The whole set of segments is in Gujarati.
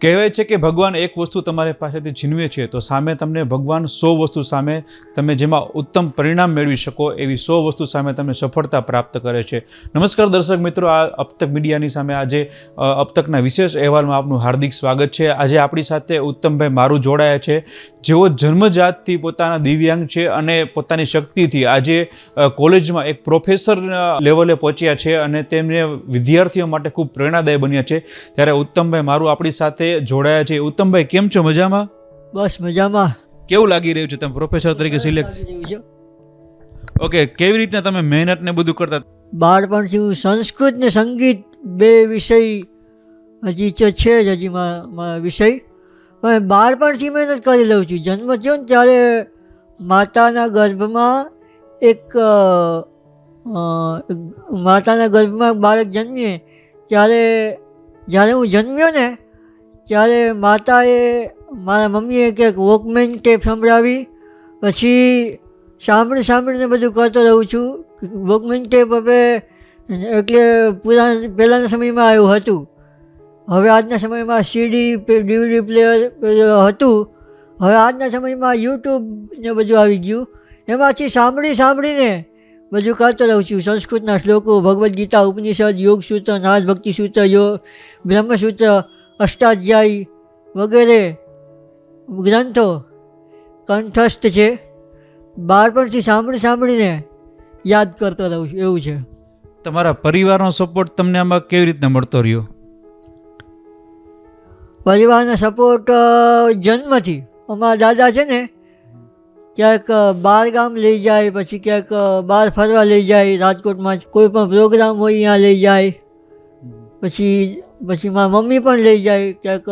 કહેવાય છે કે ભગવાન એક વસ્તુ તમારી પાસેથી છીનવે છે તો સામે તમને ભગવાન સો વસ્તુ સામે તમે જેમાં ઉત્તમ પરિણામ મેળવી શકો એવી સો વસ્તુ સામે તમને સફળતા પ્રાપ્ત કરે છે. નમસ્કાર દર્શક મિત્રો આ અપતક મીડિયાની સામે આજે અ, અબતકના વિશેષ અહેવાલમાં આપનું હાર્દિક સ્વાગત છે. આજે આપણી સાથે ઉત્તમભાઈ મારું જોડાયા છે. જેઓ જન્મજાતથી પોતાના દિવ્યાંગ છે અને પોતાની શક્તિથી આજે કોલેજમાં એક પ્રોફેસર લેવલે પહોંચ્યા છે અને તેમને વિદ્યાર્થીઓ માટે ખૂબ પ્રેરણાદાયી બન્યા છે. ત્યારે ઉત્તમભાઈ મારું આપણી સાથે જોડાયા છે? ઉત્તમભાઈ કેમ છો? મજામાં? બસ મજામાં. કેવું લાગી રહ્યું છે તમે? પ્રોફેસર તરીકે સિલેક્ટ ઓકે કેવી રીતના તમે મહેનત ને બધું કરતા? બાળપણથી હું સંસ્કૃત ને સંગીત બે વિષય હજી છે જ હજી મારા વિષય. પણ બાળપણથી મહેનત કરી લઉં છું. જન્મ થયો ને ત્યારે માતાના ગર્ભમાં એક માતાના ગર્ભમાં બાળક જન્મીએ ત્યારે જ્યારે હું જન્મ્યો ને ત્યારે માતાએ મારા મમ્મીએ કંઈક વોકમેન ટેપ સંભળાવી. પછી સાંભળી સાંભળીને બધું કરતો રહું છું વોકમેન ટેપ હવે એટલે પુરા પહેલાંના સમયમાં આવ્યું હતું. હવે આજના સમયમાં સીડી ડીવીડી પ્લેયર હતું. હવે આજના સમયમાં યુટ્યુબ ને બધું આવી ગયું. એમાંથી સાંભળી સાંભળીને બધું કરતો રહું છું. સંસ્કૃતના શ્લોકો, ભગવદ્ ગીતા, ઉપનિષદ યોગ સૂત્ર નાદ ભક્તિ સૂત્ર યોગ બ્રહ્મસૂત્ર અષ્ટાધ્યાયી વગેરે ગ્રંથો કંઠસ્થ છે. બાળપણથી સાંભળી સાંભળીને યાદ કરતો રહું છું એવું છે. તમારા પરિવારનો સપોર્ટ તમને આમાં કેવી રીતના મળતો રહ્યો? પરિવારનો સપોર્ટ જન્મથી. અમારા દાદા છે ને ક્યાંક બાર ગામ લઈ જાય પછી ક્યાંક બહાર ફરવા લઈ જાય રાજકોટમાં કોઈ પણ પ્રોગ્રામ હોય ત્યાં લઈ જાય. પછી પછી મારા મમ્મી પણ લઈ જાય ક્યાંક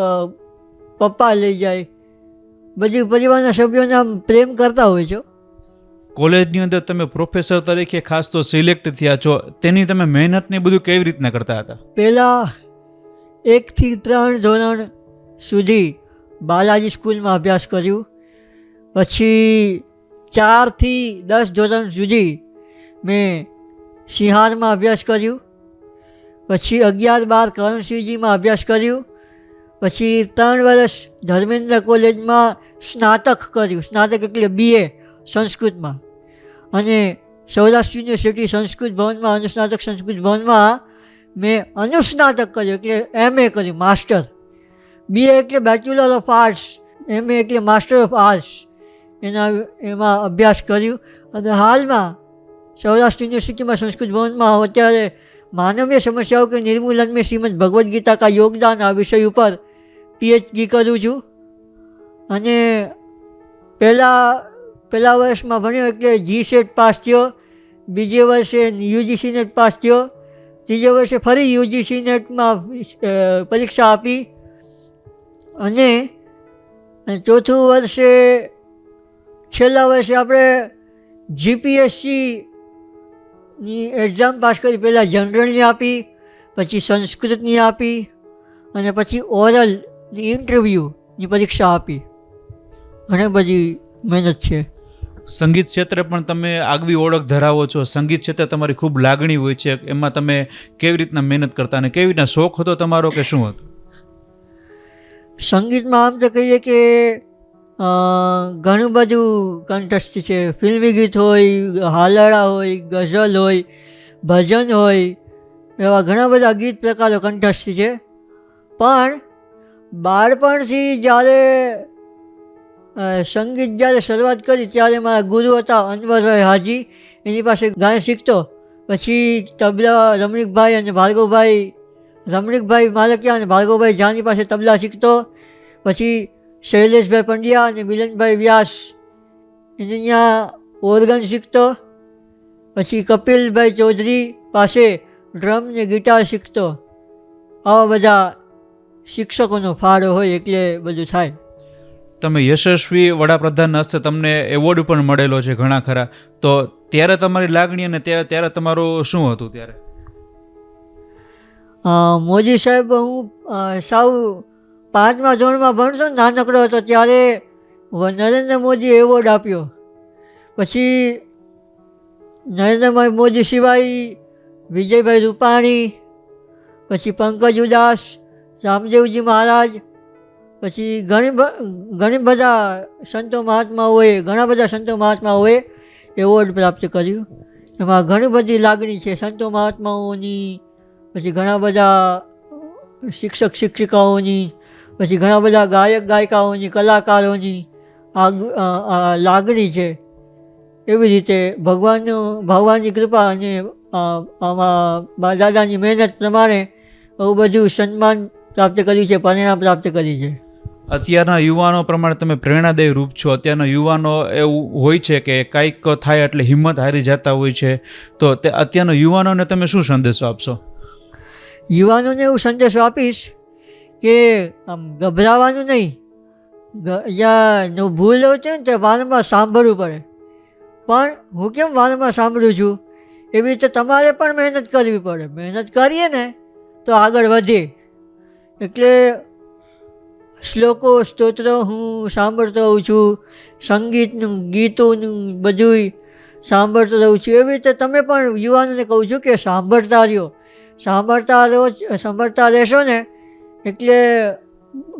પપ્પા લઈ જાય. બધી પરિવારના સભ્યોને આમ પ્રેમ કરતા હોય છો. કોલેજની અંદર તમે પ્રોફેસર તરીકે ખાસ તો સિલેક્ટ થયા છો. તેની તમે મહેનત ને બધું કેવી રીતના કરતા હતા? પહેલાં એકથી ત્રણ ધોરણ સુધી બાલાજી સ્કૂલમાં અભ્યાસ કર્યું. પછી ચારથી દસ ધોરણ સુધી મેં સિંહારમાં અભ્યાસ કર્યું. પછી અગિયાર બાર કરણસિંહજીમાં અભ્યાસ કર્યું. પછી ત્રણ વર્ષ ધર્મેન્દ્ર કોલેજમાં સ્નાતક કર્યું. સ્નાતક એટલે બીએ સંસ્કૃતમાં. અને સૌરાષ્ટ્ર યુનિવર્સિટી સંસ્કૃત ભવનમાં, અનુસ્નાતક સંસ્કૃત ભવનમાં મેં અનુસ્નાતક કર્યું, એટલે એમએ કર્યું, માસ્ટર. બીએ એટલે બેચલર ઓફ આર્ટ્સ એમએ એટલે માસ્ટર ઓફ આર્ટ્સ એના, એમાં અભ્યાસ કર્યું. અને હાલમાં સૌરાષ્ટ્ર યુનિવર્સિટીમાં સંસ્કૃત ભવનમાં અત્યારે માનવીય સમસ્યાઓ કે નિર્મૂલન મેં શ્રીમદ ભગવદ્ ગીતા કા યોગદાન આ વિષય ઉપર પીએચડી કરું છું. અને પહેલાં, પહેલા વર્ષમાં ભણ્યો એટલે જી સેટ પાસ થયો. બીજે વર્ષે યુજીસી નેટ પાસ થયો. ત્રીજે વર્ષે ફરી યુજીસી નેટમાં પરીક્ષા આપી. અને ચોથું વર્ષે, છેલ્લા વર્ષે આપણે જીપીએસસીની એક્ઝામ પાસ કરી પહેલાં જનરલની આપી પછી સંસ્કૃતની આપી અને પછી ઓરલ ઇન્ટરવ્યૂની પરીક્ષા આપી. ઘણી બધી મહેનત છે. સંગીત ક્ષેત્રે પણ તમે આગવી ઓળખ ધરાવો છો. સંગીત ક્ષેત્રે તમારી ખૂબ લાગણી હોય છે. એમાં તમે કેવી રીતના મહેનત કરતા અને કેવી રીતના શોખ હતો તમારો કે શું હતું? સંગીતમાં આમ તો કહીએ કે ઘણું બધું કંઠસ્થ છે. ફિલ્મી ગીત હોય, હાલડા હોય, ગઝલ હોય, ભજન હોય, એવા ઘણા બધા ગીત પ્રકારો કંઠસ્થ છે. પણ બાળપણથી જ્યારે સંગીત જ્યારે શરૂઆત કરી ત્યારે મારા ગુરુ હતા, અનવરભાઈ હાજી. એની પાસે ગાયન શીખતો. પછી તબલા રમણીકભાઈ અને ભાર્ગવભાઈ, રમણીકભાઈ માલકિયા અને ભાર્ગવભાઈ જાની પાસે તબલા શીખતો. પછી શૈલેષભાઈ પંડ્યા અને મિલનભાઈ વ્યાસ. એને ત્યાં ઓર્ગન શીખતો પછી કપિલભાઈ ચૌધરી પાસે ડ્રમ ને ગિટાર શીખતો. આવા બધા શિક્ષકોનો ફાળો હોય એટલે બધું થાય. તમે યશસ્વી વડાપ્રધાન હસ્તે તમને એવોર્ડ પણ મળેલો છે ઘણા ખરા. તો ત્યારે તમારી લાગણી અને ત્યારે તમારું શું હતું ત્યારે? મોદી સાહેબ હું સાવ પાંચમા ધોરણમાં ભણતો નાનકડો હતો ત્યારે નરેન્દ્ર મોદી એવોર્ડ આપ્યો. પછી નરેન્દ્રભાઈ મોદી સિવાય વિજયભાઈ રૂપાણી, પછી પંકજ ઉદાસ, રામદેવજી મહારાજ, પછી ઘણી ઘણી બધા સંતો મહાત્માઓએ, ઘણા બધા સંતો મહાત્માઓએ એવોર્ડ પ્રાપ્ત કર્યું. એમાં ઘણી બધી લાગણી છે સંતો મહાત્માઓની, પછી ઘણા બધા શિક્ષક, શિક્ષિકાઓની પછી ઘણા બધા ગાયક ગાયિકાઓની કલાકારોની આ લાગણી છે. એવી રીતે ભગવાનનું ભગવાનની કૃપા અને આમાં દાદાની મહેનત પ્રમાણે બહુ બધું સન્માન પ્રાપ્ત કર્યું છે પરિણામ પ્રાપ્ત કર્યું છે. અત્યારના યુવાનો પ્રમાણે તમે પ્રેરણાદાયી રૂપ છો. અત્યારના યુવાનો એવું હોય છે કે કાંઈક થાય એટલે હિંમત હારી જતા હોય છે. તો તે અત્યારના યુવાનોને તમે શું સંદેશો આપશો? યુવાનોને એવું સંદેશો આપીશ કે આમ ગભરાવાનું નહીં. યાનું ભૂલ હોય છે ને તે વારંવાર સાંભળવું પડે. પણ હું કેમ વારંવાર સાંભળું છું? એવી રીતે તમારે પણ મહેનત કરવી પડે. મહેનત કરીએ ને તો આગળ વધે. એટલે શ્લોકો, સ્તોત્રો હું સાંભળતો હોઉં છું. સંગીતનું, ગીતોનું બધુંય સાંભળતો રહું છું. એવી રીતે તમે પણ યુવાનોને કહું છું કે સાંભળતા રહ્યો. સાંભળતા રહો, સાંભળતા રહેશો ને એટલે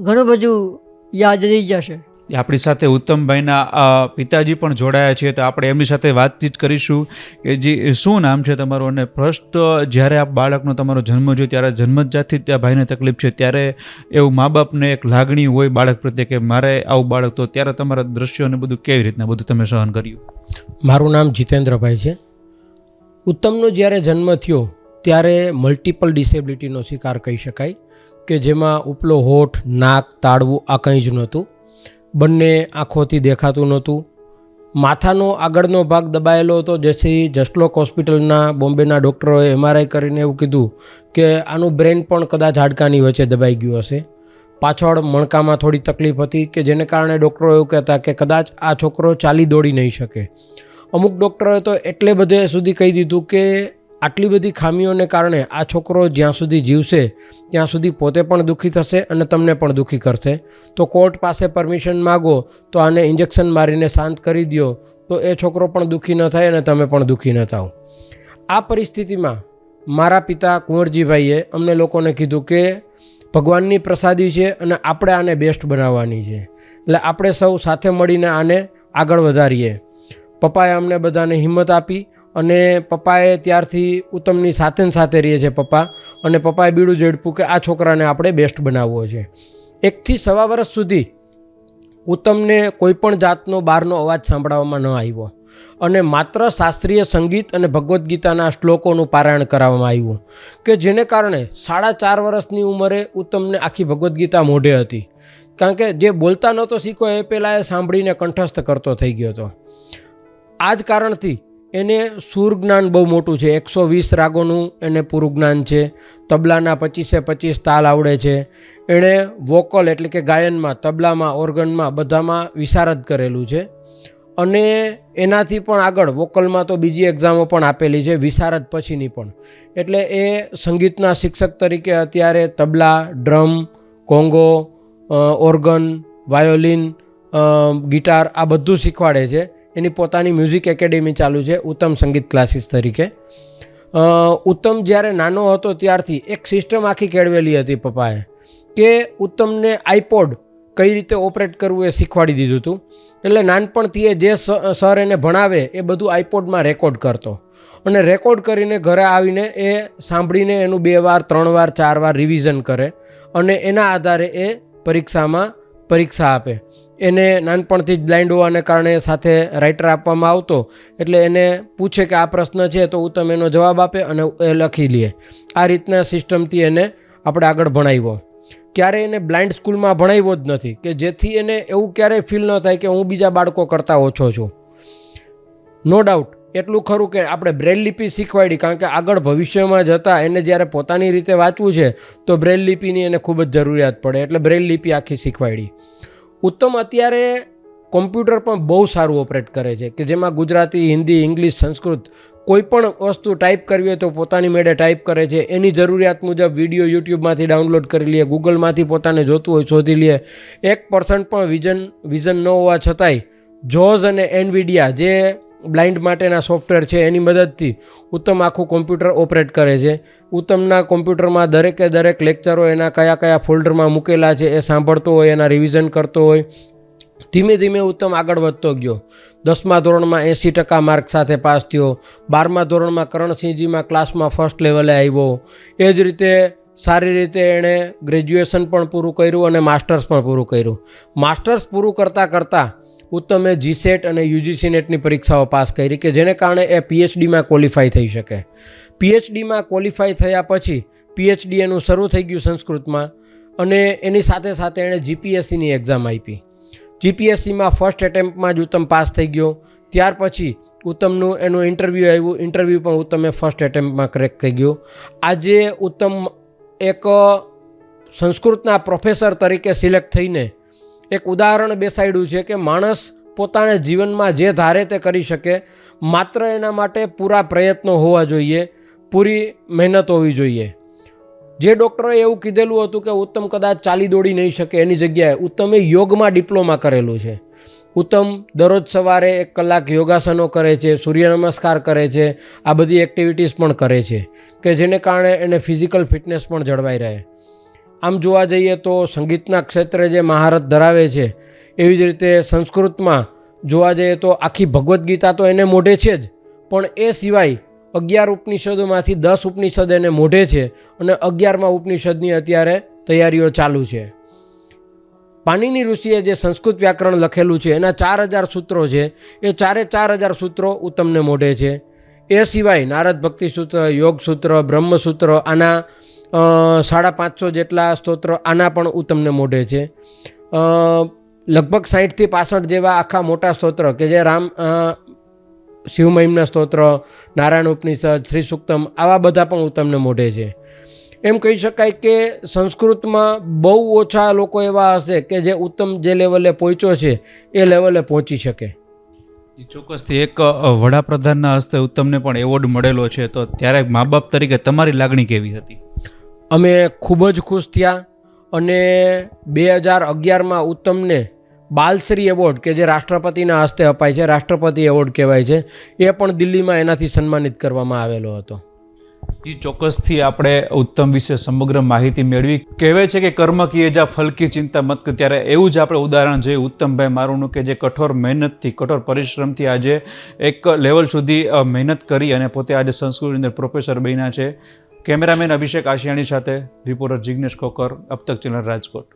ઘણું બધું યાદ રહી જશે. આપણી સાથે ઉત્તમભાઈના પિતાજી પણ જોડાયા છે તો આપણે એમની સાથે વાતચીત કરીશું. કે જે શું નામ છે તમારું? અને ફર્સ્ટ જ્યારે આ બાળકનો તમારો જન્મ થયો ત્યારે જન્મજાતથી જ ત્યાં ભાઈને તકલીફ છે ત્યારે એવું મા બાપને એક લાગણી હોય બાળક પ્રત્યે કે મારે આવું બાળક તો ત્યારે તમારા દ્રશ્યો અને બધું કેવી રીતના બધું તમે સહન કર્યું? મારું નામ જીતેન્દ્રભાઈ છે. ઉત્તમનો જ્યારે જન્મ થયો ત્યારે મલ્ટિપલ ડિસેબિલિટીનો શિકાર કહી શકાય. કે જેમાં ઉપલો હોઠ, નાક, તાળવું આ કંઈ જ નહોતું. બંને આંખોથી દેખાતું નહોતું. માથાનો આગળનો ભાગ દબાયેલો હતો, જેથી જસલોક હોસ્પિટલના બોમ્બેના ડૉક્ટરોએ એમઆરઆઈ કરીને એવું કીધું કે આનું બ્રેન પણ કદાચ હાડકાની વચ્ચે દબાઈ ગયું હશે. પાછળ મણકામાં થોડી તકલીફ હતી કે જેને કારણે ડૉક્ટરો એવું કહેતા કે કદાચ આ છોકરો ચાલી દોડી નહીં શકે. અમુક ડૉક્ટરોએ તો એટલે બધે સુધી કહી દીધું કે આટલી બધી ખામીઓને કારણે આ છોકરો જ્યાં સુધી જીવશે, ત્યાં સુધી પોતે પણ દુઃખી થશે અને તમને પણ દુઃખી કરશે. તો કોર્ટ પાસે પરમિશન માગો, તો આને ઇન્જેક્શન મારીને શાંત કરી દો તો એ છોકરો પણ દુઃખી ન થાય અને તમે પણ દુઃખી ન થાઓ. આ પરિસ્થિતિમાં મારા પિતા કુંવરજીભાઈએ અમને લોકોને કીધું કે ભગવાનની પ્રસાદી છે અને આપણે આને બેસ્ટ બનાવવાની છે. એટલે આપણે સૌ સાથે મળીને આને આગળ વધારીએ. પપ્પાએ અમને બધાને હિંમત આપી અને પપ્પાએ ત્યારથી ઉત્તમની સાથે સાથે રહીએ છે પપ્પા. અને પપ્પાએ બીડું ઝડપ્યું કે આ છોકરાને આપણે બેસ્ટ બનાવવો છે. એકથી સવા વર્ષ સુધી ઉત્તમને કોઈ પણ જાતનો બહારનો અવાજ સાંભળવામાં ન આવ્યો. અને માત્ર શાસ્ત્રીય સંગીત અને ભગવદ્ ગીતાના શ્લોકોનું પારાયણ કરાવવામાં આવ્યું. કે જેને કારણે સાડા ચાર વર્ષની ઉંમરે ઉત્તમને આખી ભગવદ્ ગીતા મોઢે હતી. કારણ કે જે બોલતા નહોતો શીખો એ પહેલાં એ સાંભળીને કંઠસ્થ કરતો થઈ ગયો હતો. આ જ કારણથી એને સુર જ્ઞાન બહુ મોટું છે. એકસો વીસ રાગોનું એને પૂરું જ્ઞાન છે. તબલાના પચીસે પચીસ તાલ આવડે છે. એણે વોકલ એટલે કે ગાયનમાં, તબલામાં, ઓર્ગનમાં બધામાં વિશારદ કરેલું છે. અને એનાથી પણ આગળ વોકલમાં તો બીજી એક્ઝામો પણ આપેલી છે, વિશારદ પછીની પણ. એટલે એ સંગીતના શિક્ષક તરીકે અત્યારે tabla, drum, conga organ, violin guitar આ બધું શીખવાડે છે. એની પોતાની મ્યુઝિક એકેડેમી ચાલુ છે, ઉત્તમ સંગીત ક્લાસીસ તરીકે. ઉત્તમ જ્યારે નાનો હતો ત્યારથી એક સિસ્ટમ આખી કેળવેલી હતી પપ્પાએ, કે ઉત્તમને આઈપોડ કઈ રીતે ઓપરેટ કરવું એ શીખવાડી દીધું હતું એટલે નાનપણથી એ જે સર એને ભણાવે એ બધું આઈપોડમાં રેકોર્ડ કરતો. અને રેકોર્ડ કરીને ઘરે આવીને એ સાંભળીને એનું બે વાર, ત્રણ વાર, ચાર વાર રિવિઝન કરે અને એના આધારે એ પરીક્ષામાં પરીક્ષા આપે. એને નાનપણથી જ બ્લાઇન્ડ હોવાને કારણે સાથે રાઇટર આપવામાં આવતો, એટલે એને પૂછે કે આ પ્રશ્ન છે તો ઉત્તમ એનો જવાબ આપે અને એ લખી લે. આ રીતના સિસ્ટમથી એને આપણે આગળ ભણાવ્યો. ક્યારે એને બ્લાઇન્ડ સ્કૂલમાં ભણાવ્યો જ નથી, કે જેથી એને એવું ક્યારેય ફીલ ન થાય કે હું બીજા બાળકો કરતાં ઓછો છું. નો ડાઉટ એટલું ખરું કે આપણે બ્રેલ લિપિ શીખવાડી, કારણ કે આગળ ભવિષ્યમાં જતાં એને જ્યારે પોતાની રીતે વાંચવું છે, તો બ્રેલ લિપિની એને ખૂબ જ જરૂરિયાત પડે, એટલે બ્રેલ લિપિ આખી શીખવાડી. ઉત્તમ અત્યારે કોમ્પ્યુટર પણ બહુ સારું ઓપરેટ કરે છે કે જેમાં ગુજરાતી, હિન્દી, ઇંગ્લિશ, સંસ્કૃત કોઈ પણ વસ્તુ ટાઈપ કરવી હોય તો પોતાની મેળે ટાઈપ કરે છે. એની જરૂરિયાત મુજબ વીડિયો યુટ્યુબમાંથી ડાઉનલોડ કરી લઈએ ગૂગલમાંથી પોતાને જોતું હોય શોધી લઈએ એક પર્સન્ટ પણ વિઝન વિઝન ન હોવા છતાંય જોઝ અને એનવિડિયા જે બ્લાઇન્ડ માટેના સોફ્ટવેર છે એની મદદથી ઉત્તમ આખું કોમ્પ્યુટર ઓપરેટ કરે છે. ઉત્તમના કોમ્પ્યુટરમાં દરેકે દરેક લેક્ચરો એના કયા કયા ફોલ્ડરમાં મૂકેલા છે એ સાંભળતો હોય, એના રિવિઝન કરતો હોય. ધીમે ધીમે ઉત્તમ આગળ વધતો ગયો. દસમા ધોરણમાં એંસી ટકા માર્ક સાથે પાસ થયો. બારમા ધોરણમાં કરણસિંહજીમાં ક્લાસમાં ફર્સ્ટ લેવલે આવ્યો. એ જ રીતે સારી રીતે એણે ગ્રેજ્યુએશન પણ પૂરું કર્યું અને માસ્ટર્સ પણ પૂરું કર્યું. માસ્ટર્સ પૂરું કરતાં કરતાં ઉત્તમે જીસેટ અને યુજીસી નેટની પરીક્ષાઓ પાસ કરી કે જેને કારણે એ પીએચડીમાં ક્વોલિફાય થઈ શકે. પીએચડીમાં ક્વોલિફાય થયા પછી પીએચડી એનું શરૂ થઈ ગયું સંસ્કૃતમાં અને એની સાથે સાથે એણે જીપીએસસીની એક્ઝામ આપી. જીપીએસસીમાં ફર્સ્ટ એટેમ્પમાં જ ઉત્તમ પાસ થઈ ગયો. ત્યાર પછી ઉત્તમનું એનું ઇન્ટરવ્યૂ આવ્યું. ઇન્ટરવ્યૂ પણ ઉત્તમે ફર્સ્ટ એટેમ્પમાં ક્રેક થઈ ગયો. આજે ઉત્તમ એક સંસ્કૃતના પ્રોફેસર તરીકે સિલેક્ટ થઈને એક ઉદાહરણ બેસાડ્યું છે કે માણસ પોતાના જીવનમાં જે ધારે તે કરી શકે, માત્ર એના માટે પૂરા પ્રયત્નો હોવા જોઈએ, પૂરી મહેનત હોવી જોઈએ. જે ડૉક્ટરે એવું કીધેલું હતું કે ઉત્તમ કદાચ ચાલી દોડી નહીં શકે એની જગ્યાએ, ઉત્તમે યોગમાં ડિપ્લોમા કરેલું છે. ઉત્તમ દરરોજ સવારે એક કલાક યોગાસનો કરે છે, સૂર્ય નમસ્કાર કરે છે, આ બધી એક્ટિવિટીઝ પણ કરે છે, કે જેને કારણે એને ફિઝિકલ ફિટનેસ પણ જળવાઈ રહે. આમ જોવા જઈએ તો સંગીતના ક્ષેત્રે જે મહારત ધરાવે છે, એવી જ રીતે સંસ્કૃતમાં જોવા જઈએ તો આખી ભગવદ્ ગીતા તો એને મોઢે છે જ, પણ એ સિવાય અગિયાર ઉપનિષદોમાંથી દસ ઉપનિષદ એને મોઢે છે અને અગિયારમાં ઉપનિષદની અત્યારે તૈયારીઓ ચાલુ છે. પાણીની ઋષિએ જે સંસ્કૃત વ્યાકરણ લખેલું છે, એના ચાર હજાર સૂત્રો છે, એ ચારે ચાર હજાર સૂત્રો ઉત્તમને મોઢે છે. એ સિવાય નારદ ભક્તિ સૂત્ર યોગ સૂત્ર બ્રહ્મસૂત્ર, આના સાડા પાંચસો જેટલા સ્તોત્ર આના પણ ઉત્તમને મોઢે છે. લગભગ સાહીઠથી પાસઠ જેવા આખા મોટા સ્તોત્ર કે જે રામ શિવમહિમના સ્તોત્ર, નારાયણ ઉપનિષદ, શ્રી સુક્તમ આવા બધા પણ ઉત્તમને મોઢે છે. એમ કહી શકાય કે સંસ્કૃતમાં બહુ ઓછા લોકો એવા હશે કે જે ઉત્તમ જે લેવલે પહોંચ્યો છે એ લેવલે પહોંચી શકે. ચોક્કસથી એક વડાપ્રધાનના હસ્તે ઉત્તમને પણ એવોર્ડ મળેલો છે, તો ત્યારે મા બાપ તરીકે તમારી લાગણી કેવી હતી? અમે ખૂબ જ ખુશ થયા અને બે હજાર અગિયારમાં ઉત્તમને બાલશ્રી એવોર્ડ કે જે રાષ્ટ્રપતિના હસ્તે અપાય છે, રાષ્ટ્રપતિ એવોર્ડ કહેવાય છે, એ પણ દિલ્હીમાં એનાથી સન્માનિત કરવામાં આવેલો હતો. એ ચોક્કસથી આપણે ઉત્તમ વિશે સમગ્ર માહિતી મેળવી. કહેવાય છે કે કર્મ કીએ જા ફલકી ચિંતા મત કર. ત્યારે એવું જ આપણે ઉદાહરણ જોયું. ઉત્તમભાઈ મારુંનું કે જે કઠોર મહેનતથી, કઠોર પરિશ્રમથી આજે એક લેવલ સુધી મહેનત કરી અને પોતે આજે સંસ્કૃતની અંદર પ્રોફેસર બન્યા છે. કેમેરામેન અભિષેક આશિયાણી સાથે રિપોર્ટર જિગ્નેશ કોકર અબતક ચેનલ રાજકોટ.